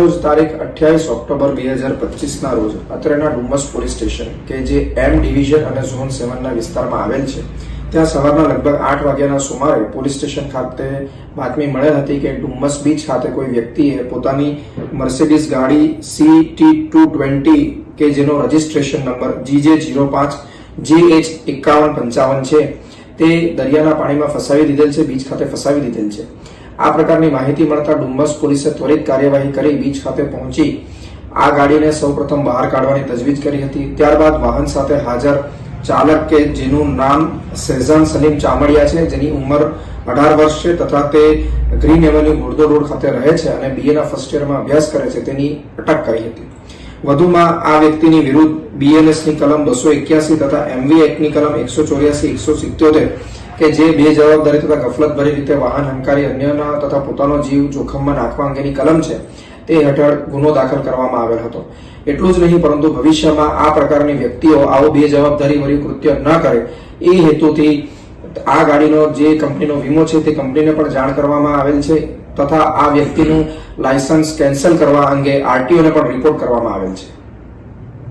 રોજ તારીખ અઠ્યાવીસ ઓક્ટોબર બે હજાર પચીસના રોજ અત્રેના ડુમસ પોલીસ સ્ટેશન કે જે એમ ડિવિઝન અને ઝોન સેવનના વિસ્તારમાં આવેલ છે. ત્યાં સવારના લગભગ આઠ વાગ્યાના સુમારે પોલીસ સ્ટેશન ખાતે બાતમી મળેલ હતી કે ડુમસ બીચ ખાતે કોઈ વ્યક્તિએ પોતાની મર્સિડીઝ ગાડી સી ટી ટુ ટ્વેન્ટી કે જેનો રજિસ્ટ્રેશન નંબર જીજે જીરો પાંચ જી એચ એકાવન પંચાવન છે, તે દરિયાના પાણીમાં ફસાવી દીધેલ છે, બીચ ખાતે ફસાવી દીધેલ છે. આ પ્રકારની માહિતી મળતા ડુમ્બસ પોલીસે ત્વરિત કાર્યવાહી કરી બીચ ખાતે પહોંચી આ ગાડીને સૌપ્રથમ બહાર કાઢવાની તજવીજ કરી હતી. ત્યારબાદ વાહન સાથે હાજર ચાલક કે જેનું નામ શેઝાન સલીમ ચામડિયા છે, જેની ઉંમર અઢાર વર્ષ છે તથા તે ગ્રીન એવન્યુ મુર્દો રોડ ખાતે રહે છે અને બીએના ફર્સ્ટ યરમાં અભ્યાસ કરે છે તેની અટક કરી હતી. વધુમાં આ વ્યક્તિની વિરુદ્ધ બીએનએસની કલમ બસો એક્યાસી તથા એમવી એક્ટની કલમ એકસો ચોર્યાસી, એકસો સિત્યોતેર કે જે બે જવાબદારી તથા ગફલતભરી રીતે વાહન હંકારી અન્યના તથા પોતાનો જીવ જોખમમાં નાખવા અંગેની કલમ છે, તે હેઠળ ગુનો દાખલ કરવામાં આવેલ હતો. એટલું જ નહીં, પરંતુ ભવિષ્યમાં આ પ્રકારની વ્યક્તિઓ આવો બે જવાબદારી ભર્યું કૃત્ય ન કરે, એ હેતુથી આ ગાડીનો જે કંપનીનો વીમો છે, તે કંપનીને પણ જાણ કરવામાં આવેલ છે, તથા આ વ્યક્તિનું લાયસન્સ કેન્સલ કરવા અંગે આરટીઓને પણ રિપોર્ટ કરવામાં આવેલ છે.